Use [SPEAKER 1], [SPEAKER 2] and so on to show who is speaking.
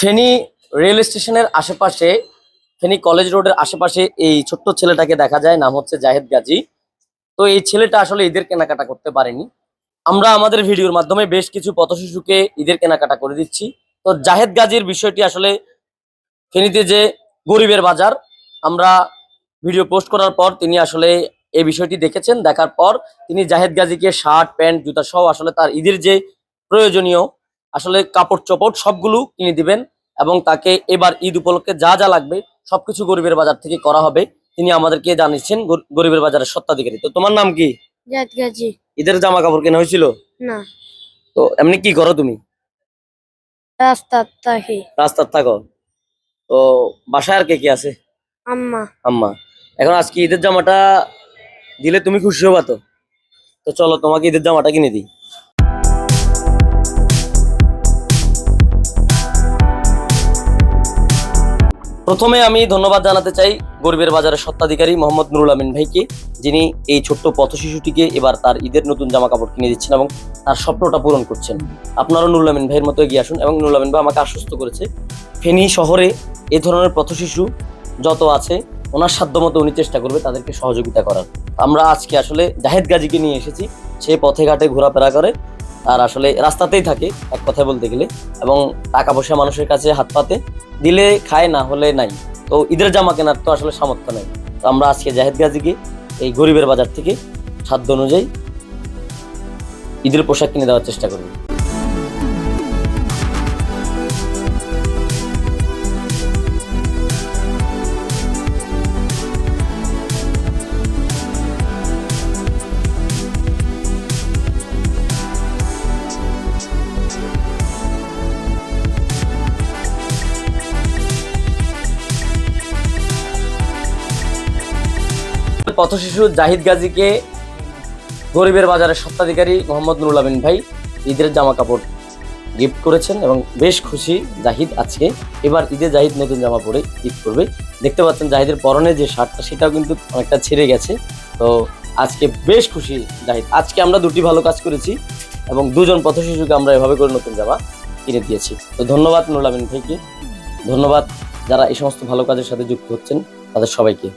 [SPEAKER 1] Feni rail স্টেশনের আশেপাশে, Feni college রোডের আশেপাশে এই ছোট্ট ছেলেটাকে দেখা যায়, নাম হচ্ছে জাহেদ গাজী। তো এই ছেলেটা আসলে ঈদের কেনাকাটা করতে পারেনি। আমরা আমাদের ভিডিওর মাধ্যমে বেশ কিছু পথশিশুকে ঈদের কেনাকাটা করে দিচ্ছি। তো জাহেদ গাজীর বিষয়টি আসলে ফেনীতে যে গরিবের বাজার, আমরা ভিডিও পোস্ট করার পর তিনি আসলে এই বিষয়টি দেখেছেন। দেখার পর তিনি জাহেদ গাজীকে শার্ট, প্যান্ট, জুতা সহ আসলে তার ঈদের যে প্রয়োজনীয় আসলে কাপড় চোপড় সবগুলো কিনে দিবেন এবং তাকে এবার ঈদ উপলক্ষে যা যা লাগবে সবকিছু গরিবের বাজার থেকে করা হবে। তিনি আমাদেরকে জানিয়েছেন গরিবের বাজারের সত্ত্বাধিকারী তো তোমার নাম কি? ঈদের জামা কাপড় কেনা হয়েছিল?
[SPEAKER 2] না।
[SPEAKER 1] তো এমনি কি করো তুমি?
[SPEAKER 2] রাস্তার
[SPEAKER 1] রাস্তার থাকো। তো বাসায় আর কে কি আছে?
[SPEAKER 2] আম্মা।
[SPEAKER 1] আম্মা। এখন আজকে ঈদের জামাটা দিলে তুমি খুশি হবা তো? তো চলো তোমাকে ঈদের জামাটা কিনে দিই। প্রথমে আমি ধন্যবাদ জানাতে চাই গরিবের বাজারের সত্ত্বাধিকারী মোহাম্মদ নুরুল আমিন ভাইকে, যিনি এই ছোট্ট পথ শিশুটিকে এবার তার ঈদের নতুন জামা কাপড় কিনে দিচ্ছেন এবং তার স্বপ্নটা পূরণ করছেন। আপনারও নুরুল আমিন ভাইয়ের মতো এগিয়ে আসুন এবং নুরুল আমিন ভাই আমাকে আশ্বস্ত করেছে, ফেনী শহরে এ ধরনের পথ শিশু যত আছে, ওনার সাধ্যমতো উনি চেষ্টা করবে তাদেরকে সহযোগিতা করার। আমরা আজকে আসলে জাহেদ গাজীকে নিয়ে এসেছি, সে পথে ঘাটে ঘোরাফেরা করে আর আসলে রাস্তাতেই থাকে, এক কথায় বলতে গেলে। এবং টাকা পয়সা মানুষের কাছে হাত পাতে, দিলে খায়, না হলে নাই। তো ঈদের জামা কেনার তো আসলে সামর্থ্য নেই। তো আমরা আজকে জাহেদ গাজীকে এই গরিবের বাজার থেকে সাধ্য অনুযায়ী ঈদের পোশাক কিনে দেওয়ার চেষ্টা করব। পথশিশু জাহিদ গাজীকে গরিবের বাজারের সত্ত্বাধিকারী মোহাম্মদ নুরুল ভাই ঈদের জামা কাপড় গিফট করেছেন এবং বেশ খুশি জাহিদ আজকে। এবার ঈদে জাহিদ নতুন জামা পরে ঈদ করবে। দেখতে পাচ্ছেন জাহিদের পরনে যে শার্টটা, সেটাও কিন্তু অনেকটা ছেড়ে গেছে। তো আজকে বেশ খুশি জাহিদ। আজকে আমরা দুটি ভালো কাজ করেছি এবং দুজন পথশিশুকে আমরা এভাবে করে নতুন জামা কিনে দিয়েছি। তো ধন্যবাদ নুরুল আমিন ভাইকে। ধন্যবাদ যারা এই সমস্ত ভালো কাজের সাথে যুক্ত হচ্ছেন, তাদের সবাইকে।